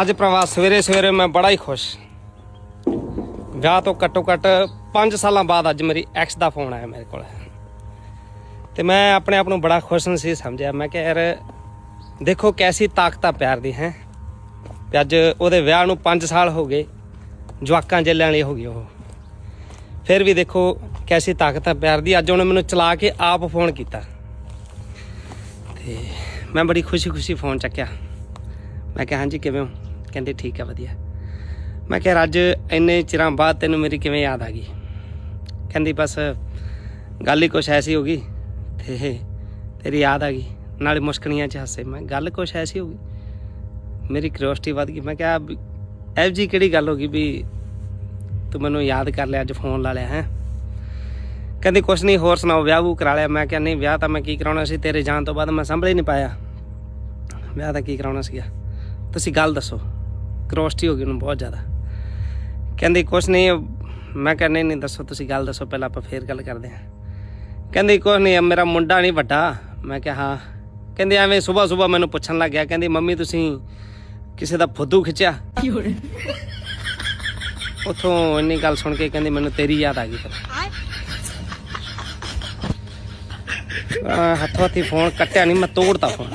ਅੱਜ ਪ੍ਰਵਾਸ ਸਵੇਰੇ ਸਵੇਰੇ ਮੈਂ ਬੜਾ ਹੀ ਖੁਸ਼। ਵਿਆਹ ਤੋਂ ਘੱਟੋ ਘੱਟ 5 ਸਾਲਾਂ ਬਾਅਦ ਅੱਜ ਮੇਰੀ ਐਕਸ ਦਾ ਫੋਨ ਆਇਆ ਮੇਰੇ ਕੋਲ। ਤੇ ਮੈਂ ਆਪਣੇ ਆਪ ਨੂੰ ਬੜਾ ਖੁਸ਼ ਨਸੀਬ ਸਮਝਿਆ। ਮੈਂ ਕਿਹਾ, ਯਾਰ, ਦੇਖੋ ਕੈਸੀ ਤਾਕਤਾਂ ਆ ਪਿਆਰ ਦੀ, ਹੈ? ਤੇ ਅੱਜ ਉਹਦੇ ਵਿਆਹ ਨੂੰ 5 ਸਾਲ ਹੋ ਗਏ, ਜਵਾਕਾਂ ਜੱਲਿਆਂ ਵਾਲੀ ਹੋ ਗਈ ਉਹ। ਫਿਰ ਵੀ ਦੇਖੋ ਕੈਸੀ ਤਾਕਤਾਂ ਆ ਪਿਆਰ ਦੀ। ਅੱਜ ਉਹਨੇ ਮੈਨੂੰ ਚਲਾ ਕੇ ਆਪ ਫੋਨ ਕੀਤਾ। ਤੇ ਮੈਂ ਬੜੀ ਖੁਸ਼ੀ-ਖੁਸ਼ੀ ਫੋਨ ਚੱਕਿਆ। ਮੈਂ ਕਿਹਾ, ਹਾਂਜੀ, ਕਿਵੇਂ ਹੋ? ਕਹਿੰਦੇ ਠੀਕ ਆ, ਵਧੀਆ। ਮੈਂ ਕਿਹਾ ਅੱਜ ਇੰਨੇ ਚਿਰਾਂ ਬਾਅਦ ਤੈਨੂੰ ਮੇਰੀ ਕਿਵੇਂ ਯਾਦ ਆ ਗਈ? ਕਹਿੰਦੀ, ਬਸ ਗੱਲ ਹੀ ਕੁਛ ਐਸੀ ਹੋ ਗਈ ਤੇ ਤੇਰੀ ਯਾਦ ਆ ਗਈ। ਨਾਲੇ ਮੁਸ਼ਕਲੀਆਂ ਚ ਹੱਸੇ। ਮੈਂ ਗੱਲ ਕੁਛ ਐਸੀ ਹੋ ਗਈ? ਮੇਰੀ ਕਿਉਰਿਓਸਿਟੀ ਵੱਧ ਗਈ। ਮੈਂ ਕਿਹਾ ਵੀ ਐਵ ਜੀ ਕਿਹੜੀ ਗੱਲ ਹੋ ਗਈ ਵੀ ਤੂੰ ਮੈਨੂੰ ਯਾਦ ਕਰ ਲਿਆ, ਅੱਜ ਫੋਨ ਲਾ ਲਿਆ, ਹੈ? ਕਹਿੰਦੀ, ਕੁਛ ਨਹੀਂ, ਹੋਰ ਸੁਣਾਓ, ਵਿਆਹ ਵੂ ਕਰਾ ਲਿਆ। ਮੈਂ ਕਿਹਾ, ਨਹੀਂ, ਵਿਆਹ ਤਾਂ ਮੈਂ ਕੀ ਕਰਾਉਣਾ ਸੀ? ਤੇਰੇ ਜਾਣ ਤੋਂ ਬਾਅਦ ਮੈਂ ਸੰਭਲ ਹੀ ਨਹੀਂ ਪਾਇਆ। ਵਿਆਹ ਤਾਂ ਕੀ ਕਰਾਉਣਾ ਸੀਗਾ? ਤੁਸੀਂ ਗੱਲ ਦੱਸੋ। ਕਰੋਸਟੀ ਹੋ ਗਈ ਉਹਨੂੰ ਬਹੁਤ ਜ਼ਿਆਦਾ। ਕਹਿੰਦੀ ਕੁਛ ਨਹੀਂ ਮੈਂ ਕਿਹਾ ਨਹੀਂ ਦੱਸੋ ਤੁਸੀਂ ਗੱਲ ਦੱਸੋ ਪਹਿਲਾਂ ਆਪਾਂ ਫੇਰ ਗੱਲ ਕਰਦੇ ਹਾਂ। ਕਹਿੰਦੀ ਕੁਛ ਨਹੀਂ ਮੇਰਾ ਮੁੰਡਾ ਨਹੀਂ ਵੱਡਾ। ਮੈਂ ਕਿਹਾ ਹਾਂ। ਕਹਿੰਦੀ ਐਵੇਂ ਸਵੇਰ ਸਵੇਰ ਮੈਨੂੰ ਪੁੱਛਣ ਲੱਗ ਗਿਆ। ਕਹਿੰਦੀ ਮੰਮੀ ਤੁਸੀਂ ਕਿਸੇ ਦਾ ਫੁੱਦੂ ਖਿੱਚਿਆ? ਉਥੋਂ ਇੰਨੀ ਗੱਲ ਸੁਣ ਕੇ ਕਹਿੰਦੀ ਮੈਨੂੰ ਤੇਰੀ ਯਾਦ ਆ ਗਈ ਫਿਰ। ਹੱਥੋਂ ਹੱਥੀ ਫੋਨ ਕੱਟਿਆ ਨਹੀਂ ਮੈਂ ਤੋੜਤਾ ਫੋਨ।